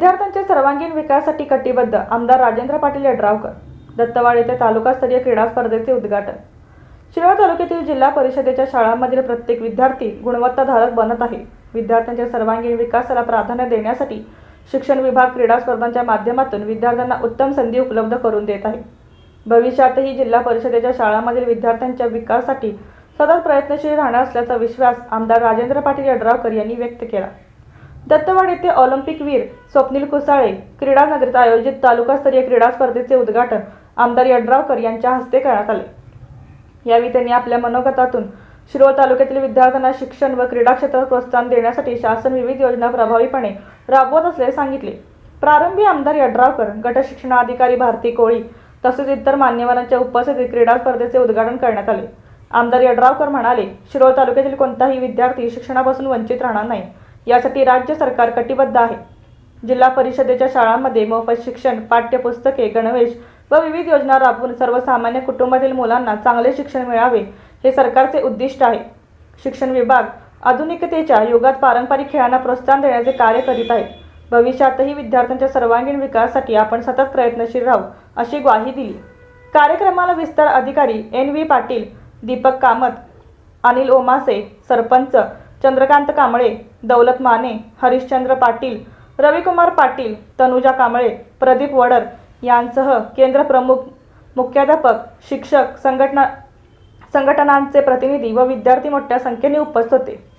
सर्वांगीण विकासासाठी कटिबद्ध आमदार राजेंद्र पाटील यड्रावकर दत्तवाड येथे तालुकास्तरीय क्रीडा स्पर्धेचे उद्घाटन. शिरोळ तालुक्यातील जिल्हा परिषदेच्या शाळांमधील प्रत्येक विद्यार्थी गुणवत्ताधारक बनत आहे. विद्यार्थ्यांच्या सर्वांगीण विकासाला प्राधान्य देण्यासाठी शिक्षण विभाग क्रीडा स्पर्धांच्या माध्यमातून विद्यार्थ्यांना उत्तम संधी उपलब्ध करून देत आहे. भविष्यातही जिल्हा परिषदेच्या शाळांमधील विद्यार्थ्यांच्या विकासासाठी सतत प्रयत्नशील राहणार असल्याचा विश्वास आमदार राजेंद्र पाटील यड्रावकर यांनी व्यक्त केला. दत्तवाड येथे ऑलिम्पिक वीर स्वप्नील कुसाळे क्रीडा नगरीत आयोजित तालुकास्तरीय क्रीडा स्पर्धेचे उद्घाटन आमदार यड्रावकर यांच्या हस्ते करण्यात आले. यावेळी त्यांनी आपल्या मनोगतातून शिरोळ तालुक्यातील विद्यार्थ्यांना शिक्षण व क्रीडा क्षेत्रात प्रोत्साहन देण्यासाठी शासन विविध योजना प्रभावीपणे राबवत असल्याचे सांगितले. प्रारंभी आमदार यड्रावकर गट शिक्षणाधिकारी भारती कोळी तसेच इतर मान्यवरांच्या उपस्थितीत क्रीडा स्पर्धेचे उद्घाटन करण्यात आले. आमदार यड्रावकर म्हणाले शिरोळ तालुक्यातील कोणताही विद्यार्थी शिक्षणापासून वंचित राहणार नाही. यासाठी राज्य सरकार कटिबद्ध आहे. जिल्हा परिषदेच्या शाळांमध्ये मोफत शिक्षण पाठ्यपुस्तके गणवेश व विविध योजना राबवून सर्वसामान्य कुटुंबातील मुलांना चांगले शिक्षण मिळावे हे सरकारचे उद्दिष्ट आहे. शिक्षण विभाग आधुनिकतेच्या युगात पारंपरिक खेळांना प्रोत्साहन देण्याचे कार्य करीत आहे भविष्यातही विद्यार्थ्यांच्या सर्वांगीण विकासासाठी आपण सतत प्रयत्नशील राहू अशी ग्वाही दिली. कार्यक्रमाला विस्तार अधिकारी एन व्ही पाटील दीपक कामत अनिल ओमासे सरपंच चंद्रकांत कांबळे दौलत माने हरिश्चंद्र पाटील रविकुमार पाटील तनुजा कांबळे प्रदीप वडर यांसह केंद्र प्रमुख मुख्याध्यापक शिक्षक संघटना संघटनांचे प्रतिनिधी व विद्यार्थी मोठ्या संख्येने उपस्थित होते.